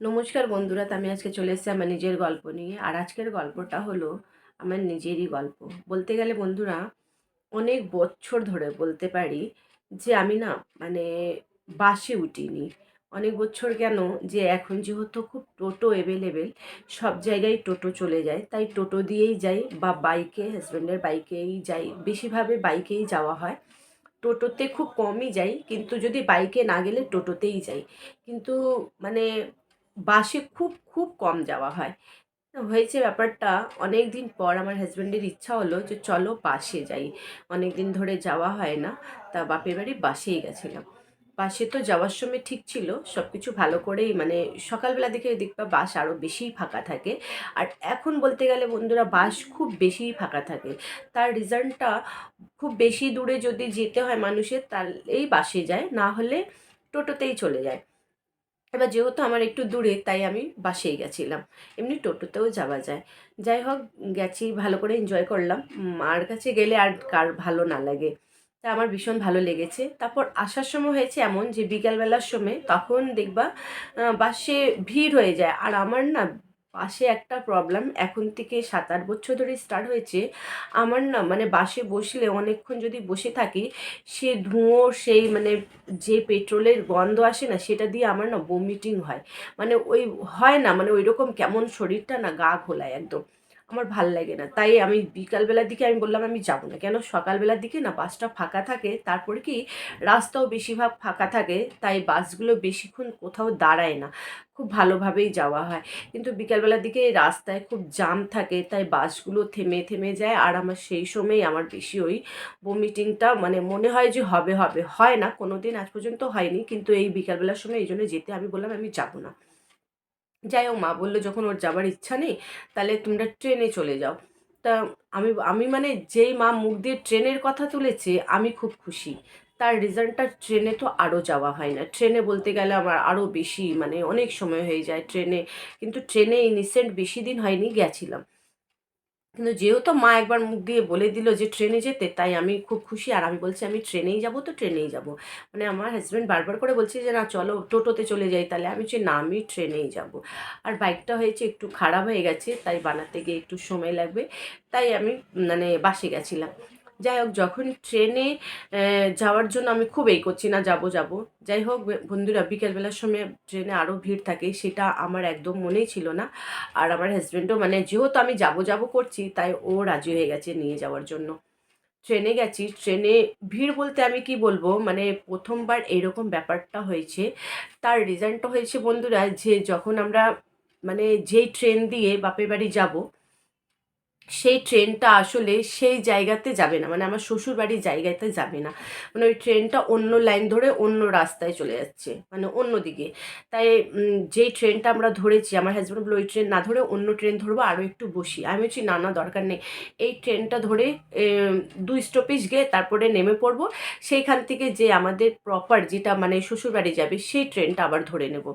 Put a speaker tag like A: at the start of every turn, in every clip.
A: নমস্কার বন্ধুরা আমি আজকে চলে এসেছি আমার নিজের গল্প নিয়ে। আর আজকের গল্পটা হলো আমার নিজেরই গল্প। বলতে গেলে বন্ধুরা, অনেক বছর ধরে বলতে পারি যে আমি না মানে বাসে উঠিনি। অনেক বছর কেন যে এখন যেহেতু খুব টোটো অ্যাভেলেবেল সব জায়গায় টোটো চলে যায়। তাই টোটো দিয়েই যাই বা বাইকে হাজব্যান্ডের বাইকেই যাই বেশিভাবে বাইকেই যাওয়া হয়। টোটোতে খুব কমই যাই, কিন্তু যদি বাইকে না গেলে টোটোতেই যাই। কিন্তু মানে বাসে খুব খুব কম যাওয়া হয়। হয়েছে ব্যাপারটা অনেক দিন পর আমার হাজব্যান্ডের ইচ্ছা হলো যে চলো বাসে যাই। অনেক দিন ধরে যাওয়া হয় না, তা বাপের বাড়ি বাসেই গেছিলাম। বাসে তো যাওয়ার সময় ঠিক ছিল সব কিছু ভালো করেই মানে সকালবেলা দিকে দেখবা বাস আরও বেশিই ফাঁকা থাকে। আর এখন বলতে গেলে বন্ধুরা, বাস খুব বেশিই ফাঁকা থাকে। তার রিজনটা খুব বেশি দূরে যদি যেতে হয় মানুষের, তাহলেই বাসে যায়, না হলে টোটোতেই চলে যায়। এবার যেহেতু আমার একটু দূরে, তাই আমি বাসেই গেছিলাম। এমনি টোটোতেও যাওয়া যায়। যাই হোক, গেছি, ভালো করে এনজয় করলাম। মার কাছে গেলে আর কার ভালো না লাগে। তা আমার ভীষণ ভালো লেগেছে। তারপর আসার সময় হয়েছে এমন যে, বিকালবেলার সময় তখন দেখবা বাসে ভিড় হয়ে যায়। আর আমার না বাসে একটা প্রবলেম এখন থেকে সাত আট বছর ধরে স্টার্ট হয়েছে। আমার না মানে বাসে বসলে অনেকক্ষণ যদি বসে থাকি, সে ধুঁয়ো সেই মানে যে পেট্রোলের গন্ধ আসে না, সেটা দিয়ে আমার না বমিটিং হয়। মানে ওই হয় না মানে ওই রকম কেমন শরীরটা না গা ঘোলায় একদম। আমার ভালো লাগে না। তাই আমি বিকালবেলার দিকে আমি বললাম, আমি যাব না। কেন? সকালবেলার দিকে না বাসটা ফাঁকা থাকে। তারপরে কি? রাস্তাও বেশিরভাগ ফাঁকা থাকে। তাই বাসগুলো বেশিক্ষণ কোথাও দাঁড়ায় না। খুব ভালোভাবেই যাওয়া হয়। কিন্তু বিকালবেলার দিকে রাস্তায় খুব জাম থাকে। তাই বাসগুলো থেমে থেমে যায়। আর আমার সেই সময়ই আমার বেশি ওই বমিটিংটা মানে মনে হয় যে হবে হবে। হয় না। কোনো দিন আজ পর্যন্ত হয়নি। কিন্তু এই বিকালবেলার সময় এই জন্য যেতে আমি বললাম, আমি যাব না। যাই হোক, মা বলল যখন ওর যাবার ইচ্ছা নেই, তাহলে তোমরা ট্রেনে চলে যাও। তা আমি আমি মানে যেই মা মুখ দিয়ে ট্রেনের কথা তুলেছে, আমি খুব খুশি। তার রিজনটা ট্রেনে তো আরও যাওয়া হয় না। ট্রেনে বলতে গেলে আমার আরও বেশি মানে অনেক সময় হয়ে যায় ট্রেনে, কিন্তু ট্রেনে ইনিসেন্ট বেশি দিন হয়নি, গেছিলাম। কিন্তু যেহেতু মা একবার মুখ দিয়ে বলে দিল যে ট্রেনে যেতে, তাই আমি খুব খুশি। আর আমি বলছি, আমি ট্রেনেই যাব তো ট্রেনেই যাব। মানে আমার হাজব্যান্ড বারবার করে বলছে যে, না, চলো টোটোতে চলে যাই। তাহলে আমি যে না, আমি ট্রেনেই যাব। আর বাইকটা হয়েছে একটু খারাপ হয়ে গেছে, তাই বানাতে গিয়ে একটু সময় লাগবে। তাই আমি মানে বাসে গেছিলাম। যাই হোক যখন ট্রেনে যাওয়ার জন্য আমি খুব এই করছি না, যাব যাব। যাই হোক বন্ধুরা, বিকেলবেলার সময় ট্রেনে আরও ভিড় থাকে, সেটা আমার একদম মনেই ছিল না। আর আমার হাজব্যান্ডও মানে যেহেতু আমি যাব যাব করছি, তাই ও রাজি হয়ে গেছে নিয়ে যাওয়ার জন্য। ট্রেনে গেছি, ট্রেনে ভিড় বলতে আমি কি বলব মানে প্রথমবার এরকম ব্যাপারটা হয়েছে। তার রিজনটা হয়েছে, বন্ধুরা, যে যখন আমরা মানে যেই ট্রেন দিয়ে বাপের বাড়ি যাব সেই ট্রেনটা আসলে সেই জায়গাতে যাবে না মানে আমার শ্বশুর বাড়ির জায়গাতে যাবে না। মানে ওই ট্রেনটা অন্য লাইন ধরে অন্য রাস্তায় চলে যাচ্ছে মানে অন্য দিকে। তাই যেই ট্রেনটা আমরা ধরেছি, আমার হাজব্যান্ড বলল, ওই ট্রেন না ধরে অন্য ট্রেন ধরবো আরও একটু বসি। আমি বলছি, না না, দরকার নেই। এই ট্রেনটা ধরে দুই স্টপেজ গিয়ে তারপরে নেমে পড়ব। সেইখান থেকে যে আমাদের প্রপার যেটা মানে শ্বশুর বাড়ি যাবে, সেই ট্রেনটা আবার ধরে নেব।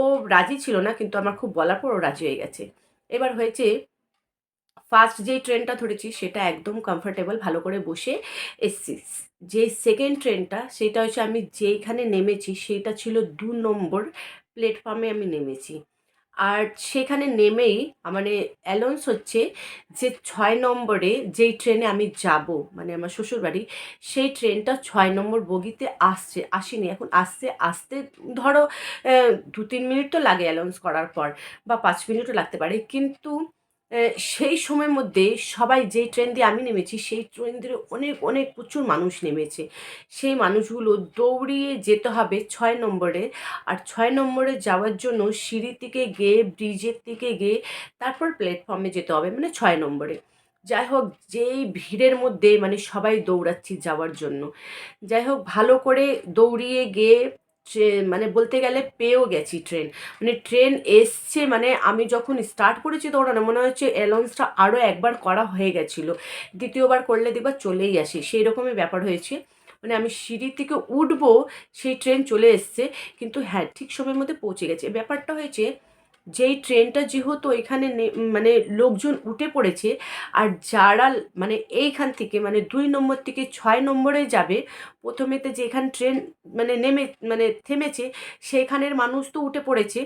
A: ও রাজি ছিল না, কিন্তু আমার খুব বলার পর ও রাজি হয়ে গেছে। এবার হয়েছে ফার্স্ট যেই ট্রেনটা ধরেছি সেটা একদম কমফোর্টেবল ভালো করে বসে এসছি। যে সেকেন্ড ট্রেনটা সেটা হচ্ছে আমি যেইখানে নেমেছি সেটা ছিল দু নম্বর প্ল্যাটফর্মে আমি নেমেছি। আর সেখানে নেমেই মানে অ্যালাউন্স হচ্ছে যে ছয় নম্বরে যেই ট্রেনে আমি যাব মানে আমার শ্বশুরবাড়ি, সেই ট্রেনটা ছয় নম্বর বগিতে আসছে, আসেনি। এখন আসতে আসতে ধরো দু তিন মিনিট তো লাগে অ্যালাউন্স করার পর বা পাঁচ মিনিটও লাগতে পারে। কিন্তু সেই সময়ের মধ্যে সবাই যেই ট্রেন দিয়ে আমি নেমেছি, সেই ট্রেন দিয়ে অনেক অনেক প্রচুর মানুষ নেমেছে। সেই মানুষগুলো দৌড়িয়ে যেতে হবে ছয় নম্বরে। আর ছয় নম্বরে যাওয়ার জন্য সিঁড়ি থেকে গিয়ে ব্রিজের থেকে গিয়ে তারপর প্ল্যাটফর্মে যেতে হবে মানে ছয় নম্বরে। যাই হোক, যেই ভিড়ের মধ্যে মানে সবাই দৌড়াচ্ছি যাওয়ার জন্য। যাই হোক, ভালো করে দৌড়িয়ে গিয়ে মানে বলতে গেলে পেয়েও গেছি ট্রেন মানে ট্রেন এসছে মানে আমি যখন স্টার্ট করেছি দৌড়ানো, মনে হচ্ছে অ্যালাউন্সটা আরও একবার করা হয়ে গেছিল। দ্বিতীয়বার করলে দেখবা চলেই আসি। সেই রকমই ব্যাপার হয়েছে। মানে আমি সিঁড়ি থেকে উঠবো, সেই ট্রেন চলে এসছে। কিন্তু হ্যাঁ ঠিক সময়ের মধ্যে পৌঁছে গেছে। ব্যাপারটা হয়েছে যেই ট্রেনটা যেহেতু এখানে মানে লোকজন উঠে পড়েছে, আর যারা মানে এইখান থেকে মানে দুই নম্বর থেকে ছয় নম্বরে যাবে, প্রথমেতে যেখান ট্রেন মানে নেমে মানে থেমেছে, সেখানের মানুষ তো উঠে পড়েছে।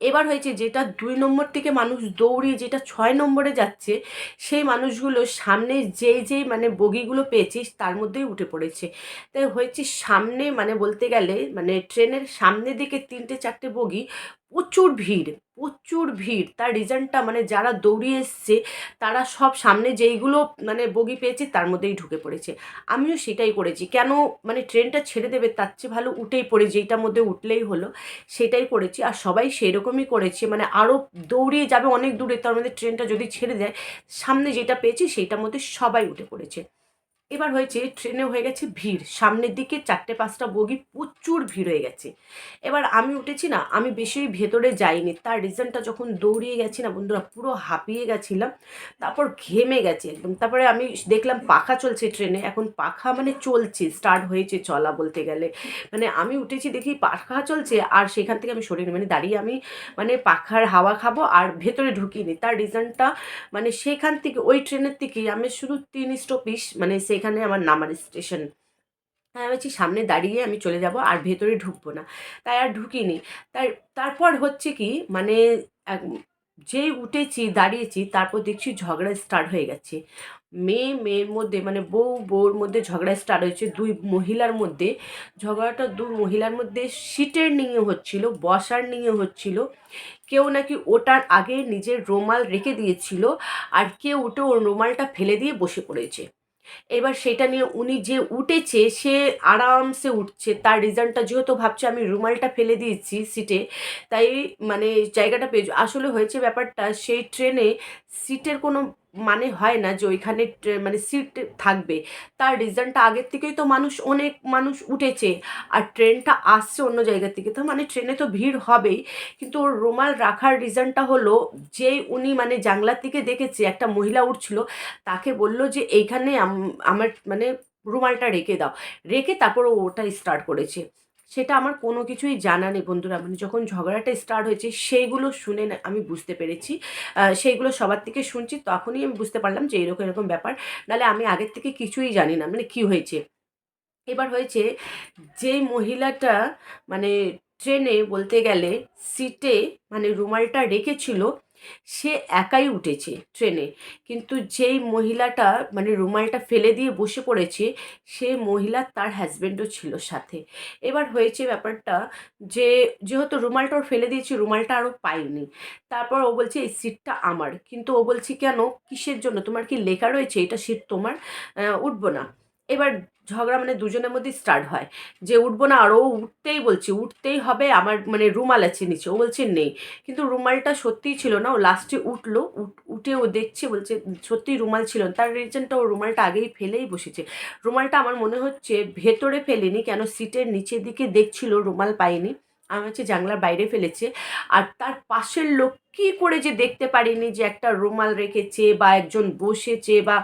A: এবার হয়েছে যেটা দুই নম্বর থেকে মানুষ দৌড়িয়ে যেটা ছয় নম্বরে যাচ্ছে, সেই মানুষগুলো সামনে যেই যেই মানে বগিগুলো পেয়েছিস তার মধ্যেই উঠে পড়েছে। তাই হয়েছে সামনে মানে বলতে গেলে মানে ট্রেনের সামনে দিকে তিনটে চারটে বগি প্রচুর ভিড় প্রচুর ভিড়। তার রিজনটা মানে যারা দৌড়িয়ে এসছে, তারা সব সামনে যেইগুলো মানে বগি পেয়েছে, তার মধ্যেই ঢুকে পড়েছে। আমিও সেটাই করেছি। কেন মানে ট্রেনটা ছেড়ে দেবে, তার চেয়ে ভালো উঠেই পড়ে, যেইটার মধ্যে উঠলেই হলো, সেটাই করেছি। আর সবাই সেরকমই করেছে। মানে আরও দৌড়িয়ে যাবে অনেক দূরে, তার মধ্যে ট্রেনটা যদি ছেড়ে দেয়, সামনে যেটা পেয়েছি, সেইটার মধ্যে সবাই উঠে পড়েছে। এবার হয়েছে, ট্রেনে হয়ে গেছে ভিড়। সামনের দিকে চারটে পাঁচটা বগি প্রচুর ভিড় হয়ে গেছে। এবার আমি উঠেছি না, আমি বেশি ভেতরে যাইনি। তার রিজনটা যখন দৌড়িয়ে গেছি না, বন্ধুরা, পুরো হাঁপিয়ে গেছিলাম, তারপর ঘেমে গেছে একদম। তারপরে আমি দেখলাম পাখা চলছে ট্রেনে। এখন পাখা মানে চলছে স্টার্ট হয়েছে চলা বলতে গেলে। মানে আমি উঠেছি দেখি পাখা চলছে, আর সেখান থেকে আমি সরিনি মানে দাঁড়িয়ে আমি মানে পাখার হাওয়া খাব আর ভেতরে ঢুকিনি তার রিজনটা মানে সেখান থেকে, ওই ট্রেনের থেকে আমি শুধু তিন স্টপিস মানে সেখানে আমার নামার স্টেশন হ্যাঁ আমি সামনে দাঁড়িয়ে আমি চলে যাব, আর ভেতরে ঢুকবো না। তাই আর ঢুকিনি। তাই, তারপর হচ্ছে কি মানে যেই উঠেছি, দাঁড়িয়েছি, তারপর দেখছি ঝগড়া স্টার্ট হয়ে গেছে। মেয়ে, মেয়ের মধ্যে মানে বউ, বউর মধ্যে ঝগড়া স্টার্ট হয়েছে। দুই মহিলার মধ্যে ঝগড়াটা দুই মহিলার মধ্যে সিটের নিয়ে হচ্ছিল, বসার নিয়ে হচ্ছিল। কেউ নাকি ওটার আগে নিজের রুমাল রেখে দিয়েছিল, আর কেউ উঠে ওর রুমালটা ফেলে দিয়ে বসে পড়েছে। এবার সেটা নিয়ে উনি যে উঠেছে, সে আরামসে উঠছে। তার রিজনটা যেহেতু ভাবছে, আমি রুমালটা ফেলে দিয়েছি সিটে তাই মানে জায়গাটা পেয়ে আসলে হয়েছে ব্যাপারটা, সেই ট্রেনে সিটের কোনো মানে হয় না যে ওইখানে মানে সিট থাকবে। তার রিজনটা আগের থেকেই তো মানুষ অনেক, মানুষ উঠেছে। আর ট্রেনটা আসছে অন্য জায়গা থেকে, তো মানে ট্রেনে তো ভিড় হবেই। কিন্তু ওর রুমাল রাখার রিজনটা হলো যে উনি মানে জানলার থেকে দেখেছে, একটা মহিলা উঠছিল, তাকে বলল যে এইখানে আমার মানে রুমালটা রেখে দাও। রেখে তারপর ওটা স্টার্ট করেছে। সেটা আমার কোনো কিছুই জানা নেই, বন্ধুরা। মানে যখন ঝগড়াটা স্টার্ট হয়েছে, সেইগুলো শুনে না- আমি বুঝতে পেরেছি। সেইগুলো সবার থেকে শুনছি, তখনই আমি বুঝতে পারলাম যে এরকম এরকম ব্যাপার। নাহলে আমি আগের থেকে কিছুই জানি না মানে কি হয়েছে? এবার হয়েছে যে মহিলাটা মানে ট্রেনে বলতে গেলে, সিটে মানে রুমালটা রেখেছিল সে একাই উঠেছে ট্রেনে। কিন্তু যেই মহিলাটা মানে রুমালটা ফেলে দিয়ে বসে পড়েছে, সে মহিলা তার হাজব্যান্ডও ছিল সাথে। এবার হয়েছে ব্যাপারটা যে, যেহেতু রুমালটা ওর ফেলে দিয়েছে, রুমালটা আরও পাইনি তারপর ও বলছে, এই সিটটা আমার। কিন্তু ও বলছে, কেন? কিসের জন্য? তোমার কি লেখা রয়েছে? এটা সিট তোমার? উঠবো না। এবার ঝগড়া মানে দুজনের মধ্যে স্টার্ট হয়। যে উঠবো না, আর ও উঠতেই বলছি, উঠতেই হবে আমার মানে রুমাল আছে নিচে, ও বলছে নেই। কিন্তু রুমালটা সত্যিই ছিল না, ও লাস্টে উঠল, উঠ- ও দেখছে, বলছে সত্যিই রুমাল ছিল। তার রিজনটা ও রুমালটা আগেই ফেলেই বসেছে। রুমালটা আমার মনে হচ্ছে ভেতরে ফেলেনি, কেন সিটের নিচের দিকে দেখছিল, রুমাল পাইনি আমি হচ্ছে জানলার বাইরে ফেলেছে। আর তার পাশের লোক কী করে যে দেখতে পারিনি যে একটা রুমাল রেখেছে বা একজন বসেছে বা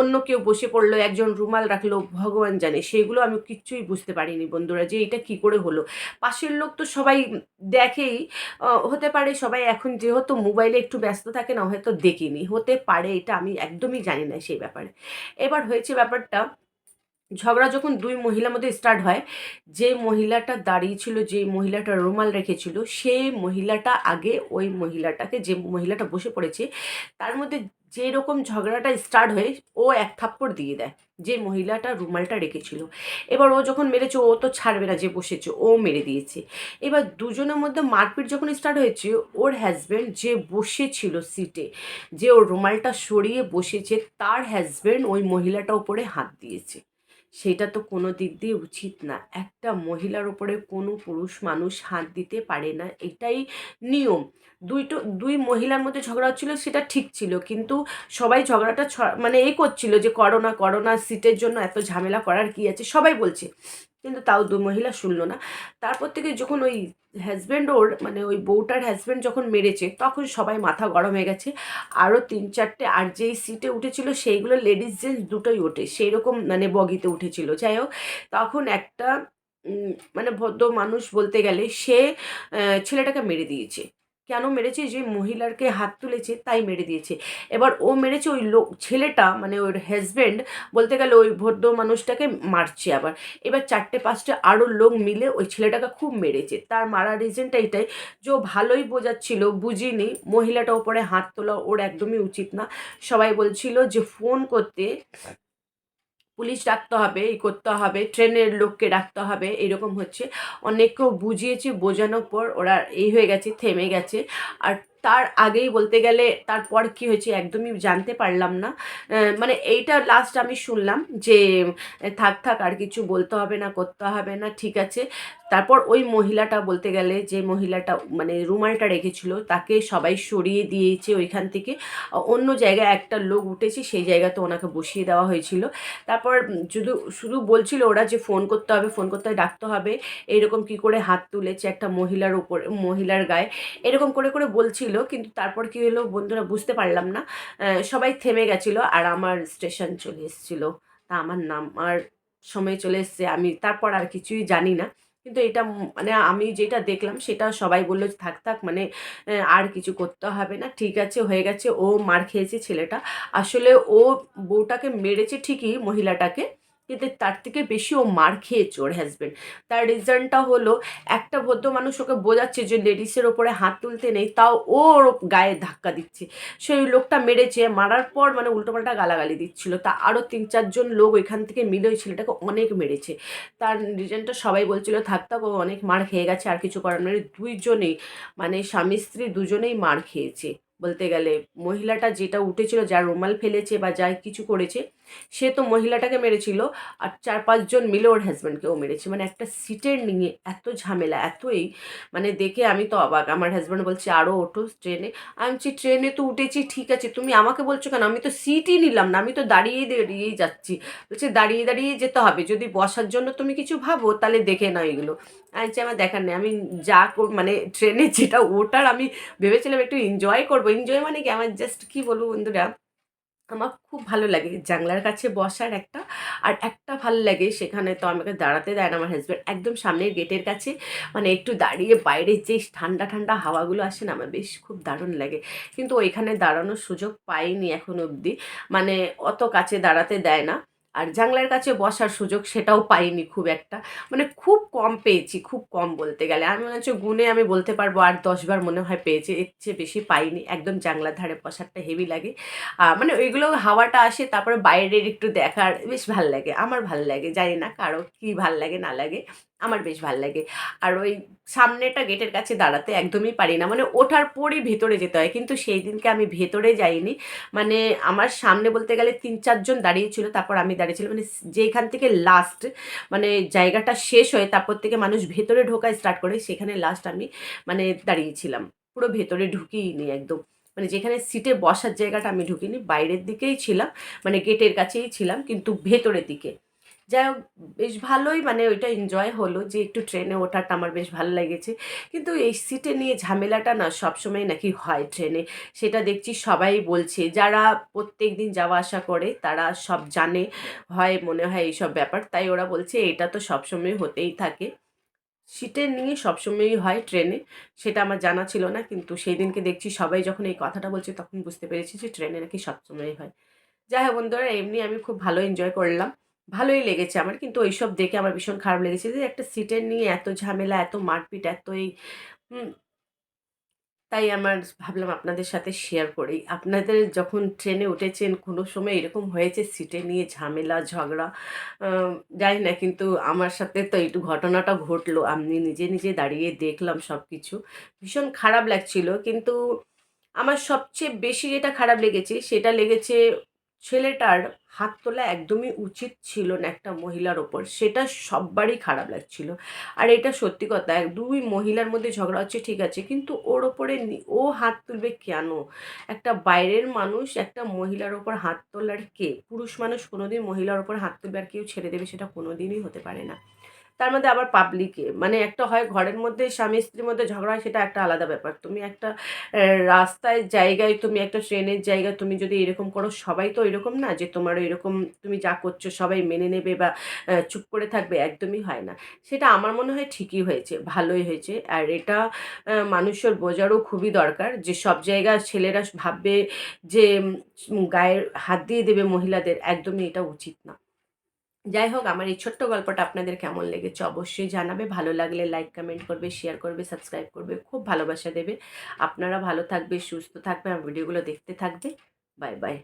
A: অন্য কেউ বসে পড়ল, একজন রুমাল রাখল, ভগবান জানে। সেগুলো আমি কিচ্ছুই বুঝতে পারিনি বন্ধুরা যে এটা কি করে হলো। পাশের লোক তো সবাই দেখেই হতে পারে সবাই এখন যেহেতু মোবাইলে একটু ব্যস্ত থাকে না, হয়তো দেখিনি। হতে পারে, এটা আমি একদমই জানি না সেই ব্যাপারে। এবার হয়েছে ব্যাপারটা ঝগড়া যখন দুই মহিলার মধ্যে স্টার্ট হয়, যে মহিলাটা দাঁড়িয়ে ছিল যে মহিলাটা রুমাল রেখেছিল সেই মহিলাটা আগে ওই মহিলাটাকে, যে মহিলাটা বসে পড়েছে, তার মধ্যে যেই রকম ঝগড়াটা স্টার্ট হয়ে, ও এক থাপ্পড় দিয়ে দেয়, যে মহিলাটা রুমালটা রেখেছিল। এবার ও যখন মেরেছে, ও তো ছাড়বে না, যে বসেছে, ও মেরে দিয়েছে। এবার দুজনের মধ্যে মারপিট যখন স্টার্ট হয়েছে, ওর হাজব্যান্ড যে বসেছিল সিটে যে ওর রুমালটা সরিয়ে বসেছে, তার হাজব্যান্ড ওই মহিলাটার উপরে হাত দিয়েছে। সেটা তো কোনো দিক দিয়ে উচিত না। একটা মহিলার ওপরে কোনো পুরুষ মানুষ হাত দিতে পারে না, এটাই নিয়ম। দুইটো, দুই মহিলার মধ্যে ঝগড়া হচ্ছিল সেটা ঠিক ছিল, কিন্তু সবাই ঝগড়াটা মানে এ করছিল যে করোনা করোনা সিটের জন্য এত ঝামেলা করার কি আছে? সবাই বলছে। কিন্তু তাও দুই মহিলা শুনলো না। তারপর থেকে যখন ওই হাজব্যান্ড ওর মানে ওই বউটার হাজব্যান্ড যখন মেরেছে, তখন সবাই মাথা গরম হয়ে গেছে। আরও তিন চারটে আর যেই সিটে উঠেছিল, সেইগুলো লেডিস জেন্টস দুটোই ওঠে সেই রকম মানে বগিতে উঠেছিল। যাই হোক, তখন একটা মানে ভদ্র মানুষ বলতে গেলে সে ছেলেটাকে মেরে দিয়েছে। কেন মেরেছে? যে মহিলারকে হাত তুলেছে, তাই মেরে দিয়েছে। এবার ও মেরেছে ওই লোক, ছেলেটা মানে ওর হাজব্যান্ড বলতে গেলে ওই ভদ্র মানুষটাকে মারছে আবার। এবার চারটে, পাঁচটা আরও লোক মিলে ওই ছেলেটাকে খুব মেরেছে। তার মারার রিজনটা এটাই, যে ভালোই বোঝাচ্ছিল, বুঝিনি, মহিলাটা ওপরে হাত তোলা ওর একদমই উচিত না। সবাই বলছিল যে, ফোন করতে পুলিশ ডাকতে হবে এই করতে হবে, ট্রেনের লোককে ডাকতে হবে, এরকম হচ্ছে। অনেককেও বুঝিয়েছে, বোঝানোর পর ওরা এই হয়ে গেছে, থেমে গেছে। আর তার আগেই বলতে গেলে তারপর কি হয়েছে একদমই জানতে পারলাম না। মানে এইটা লাস্ট আমি শুনলাম যে থাক থাক, আর কিছু বলতে হবে না, করতে হবে না, ঠিক আছে। তারপর ওই মহিলাটা বলতে গেলে যে মহিলাটা মানে রুমালটা রেখেছিল, তাকে সবাই সরিয়ে দিয়েছে ওইখান থেকে। অন্য জায়গায় একটা লোক উঠেছে, সেই জায়গাতে ওনাকে বসিয়ে দেওয়া হয়েছিল। তারপর শুধু শুধু বলছিল ওরা যে ফোন করতে হবে, ফোন করতে হবে ডাকতে হবে। এইরকম কি করে হাত তুলেছে একটা মহিলার উপর, মহিলার গায়ে। এরকম করে করে বলছিল কিন্তু তারপর কি হলো বন্ধুরা বুঝতে পারলাম না। সবাই থেমে গেছিল আর আমার স্টেশন চলে এসেছিল। তা আমার নাম আর সময় চলে এসছে, আমি তারপর আর কিছুই জানি না। কিন্তু এটা মানে আমি যেটা দেখলাম সেটা সবাই বলল থাক থাক মানে আর কিছু করতে হবে না, ঠিক আছে, হয়ে গেছে। ও মার খেয়েছে ছেলেটা। আসলে ও বউটাকে মেরেছে ঠিকই মহিলাটাকে। কিন্তু তার থেকে বেশি ও মার খেয়েছে ওর হাজবেন্ড তার রিজনটা হলো, একটা ভদ্র মানুষ ওকে বোঝাচ্ছে যে লেডিসের ওপরে হাত তুলতে নেই, তাও ওর গায়ে ধাক্কা দিচ্ছে। সেই লোকটা মেরেছে, মারার পর মানে উল্টোপাল্টা গালাগালি দিচ্ছিল। তা আরও তিন চারজন লোক ওইখান থেকে মিলে ওই ছেলেটাকে অনেক মেরেছে। তার রিজনটা সবাই বলছিল, থাক থাক, ও অনেক মার খেয়ে গেছে, আর কিছু করার নেই। দুইজনেই মানে স্বামী স্ত্রী দুজনেই মার খেয়েছে। বলতে গেলে। মহিলাটা যেটা উঠেছিল, যা রুমাল ফেলেছে বা যা কিছু করেছে, সে তো মহিলাটাকে মেরেছিল আর চার পাঁচজন মিলে ওর হাজব্যান্ডকেও মেরেছে। মানে একটা সিটের নিয়ে এত ঝামেলা, এতই। মানে দেখে আমি তো অবাক। আমার হাজব্যান্ড বলছে আরও ওঠো ট্রেনে। আমি বলছি, ট্রেনে তো উঠেছি, ঠিক আছে। তুমি আমাকে বলছো কেন? আমি তো সিটই নিলাম না। আমি তো দাঁড়িয়ে দাঁড়িয়েই যাচ্ছি। বলছে, দাঁড়িয়ে দাঁড়িয়ে যেতে হবে। যদি বসার জন্য তুমি কিছু ভাবো, তাহলে দেখে নাও এগুলো। আমি আমার দেখার নেই, আমি যা মানে ট্রেনে যেটা ওটার আমি ভেবেছিলাম একটু এনজয় করব। এনজয় মানে কি? আমার জাস্ট কি বলব বন্ধুরা? আমার খুব ভালো লাগে জানলার কাছে বসার একটা, আর একটা ভালো লাগে সেখানে তো আমাকে দাঁড়াতে দেয় না আমার হাজব্যান্ড একদম সামনের গেটের কাছে মানে একটু দাঁড়িয়ে বাইরের যে ঠান্ডা ঠান্ডা হাওয়াগুলো আসে না, আমার বেশ খুব দারুণ লাগে। কিন্তু ওইখানে দাঁড়ানোর সুযোগ পাইনি এখন অবধি। মানে অত কাছে দাঁড়াতে দেয় না। আর জাংলার কাছে বসার সুযোগ সেটাও পাইনি খুব একটা। মানে খুব কম পেয়েছি, খুব কম বলতে গেলে। আমি মনে হচ্ছে গুনে আমি বলতে পারব আর দশবার মনে হয় পেয়েছি, এর চেয়ে বেশি পাইনি। একদম জানলার ধারে বসারটা হেভি লাগে। মানে ওইগুলো হাওয়াটা আসে, তারপরে বাইরের একটু দেখার, বেশ ভালো লাগে। আমার ভালো লাগে, জানি না কারও কী ভালো লাগে, না লাগে। আমার বেশ ভালো লাগে। আর ওই সামনেটা গেটের কাছে দাঁড়াতে একদমই পারি না। মানে ওঠার পরই ভেতরে যেতে হয়। কিন্তু সেই দিনকে আমি ভেতরে যাইনি। মানে আমার সামনে বলতে গেলে তিন চারজন দাঁড়িয়েছিল তারপর আমি দাঁড়িয়েছিলাম মানে যেখান থেকে লাস্ট মানে জায়গাটা শেষ হয়ে তারপর থেকে মানুষ ভেতরে ঢোকা স্টার্ট করে, সেখানে লাস্ট আমি মানে দাঁড়িয়েছিলাম পুরো ভেতরে ঢুকিয়ে নি একদম। মানে যেখানে সিটে বসার জায়গাটা আমি ঢুকিনি বাইরের দিকেই ছিলাম। মানে গেটের কাছেই ছিলাম। কিন্তু ভেতরের দিকে। যাই হোক, বেশ ভালোই মানে ওইটা এনজয় হলো যে একটু ট্রেনে ওঠাটা আমার বেশ ভালো লেগেছে। কিন্তু এই সিটে নিয়ে ঝামেলাটা না সবসময় নাকি হয় ট্রেনে সেটা দেখছি সবাই বলছে, যারা প্রত্যেক দিন যাওয়া আসা করে তারা সব জানে, হয় মনে হয় এইসব ব্যাপার। তাই ওরা বলছে এটা তো সবসময় হতেই থাকে। সিটের নিয়ে সবসময়ই হয় ট্রেনে সেটা আমার জানা ছিল না। কিন্তু সেই দিনকে দেখছি সবাই যখন এই কথাটা বলছে তখন বুঝতে পেরেছি যে ট্রেনে নাকি সবসময়ই হয়। যাই হোক বন্ধুরা, এমনি আমি খুব ভালো এনজয় করলাম। ভালোই লেগেছে আমার। কিন্তু ওইসব দেখে আমার ভীষণ খারাপ লেগেছে যে একটা সিটের নিয়ে এত ঝামেলা, এত মারপিট, এত এই তাই আমার ভাবলাম আপনাদের সাথে শেয়ার করি। আপনাদের যখন ট্রেনে উঠেছেন, কোনো সময় এরকম হয়েছে সিটে নিয়ে ঝামেলা, ঝগড়া? জানি না, কিন্তু আমার সাথে তো একটু ঘটনাটা ঘটলো। আমি নিজে নিজে দাঁড়িয়ে দেখলাম সব কিছু ভীষণ খারাপ লাগছিল। কিন্তু আমার সবচেয়ে বেশি যেটা খারাপ লেগেছে, সেটা লেগেছে ছেলেটার হাত তোলা একদমই উচিত ছিল না একটা মহিলার ওপর। সেটা সববারই খারাপ লাগছিল। আর এটা সত্যি কথা, এক দুই মহিলার মধ্যে ঝগড়া হচ্ছে, ঠিক আছে, কিন্তু ওর ওপরে ও হাত তুলবে কেন? একটা বাইরের মানুষ একটা মহিলার ওপর হাত তোলার কে? পুরুষ মানুষ কোনোদিন মহিলার ওপর হাত তুলবে আর কেউ ছেড়ে দেবে সেটা কোনোদিনই হতে পারে না। তার মধ্যে আবার পাবলিকে মানে একটা হয় ঘরের মধ্যে স্বামী স্ত্রীর মধ্যে ঝগড়া হয়, সেটা একটা আলাদা ব্যাপার। তুমি একটা রাস্তায় জায়গায় তুমি একটা ট্রেনের জায়গায় তুমি যদি এরকম করো, সবাই তো এরকম না যে তোমার এরকম তুমি যা করছ সবাই মেনে নেবে বা চুপ করে থাকবে, একদমই হয় না। সেটা আমার মনে হয় ঠিকই হয়েছে, ভালোই হয়েছে। আর এটা মানুষের বোঝারও খুবই দরকার যে সব জায়গায় ছেলেরা ভাববে যে গায়ের হাত দিয়ে দেবে মহিলাদের, একদমই এটা উচিত না। যাই হোক আমার এই ছোট্ট গল্পটা আপনাদের কেমন লেগেছে অবশ্যই জানাবে। ভালো লাগলে লাইক কমেন্ট করবে শেয়ার করবে সাবস্ক্রাইব করবে, খুব ভালোবাসা দেবে। আপনারা ভালো থাকবে, সুস্থ থাকবে, আমার ভিডিওগুলো দেখতে থাকবে। Bye bye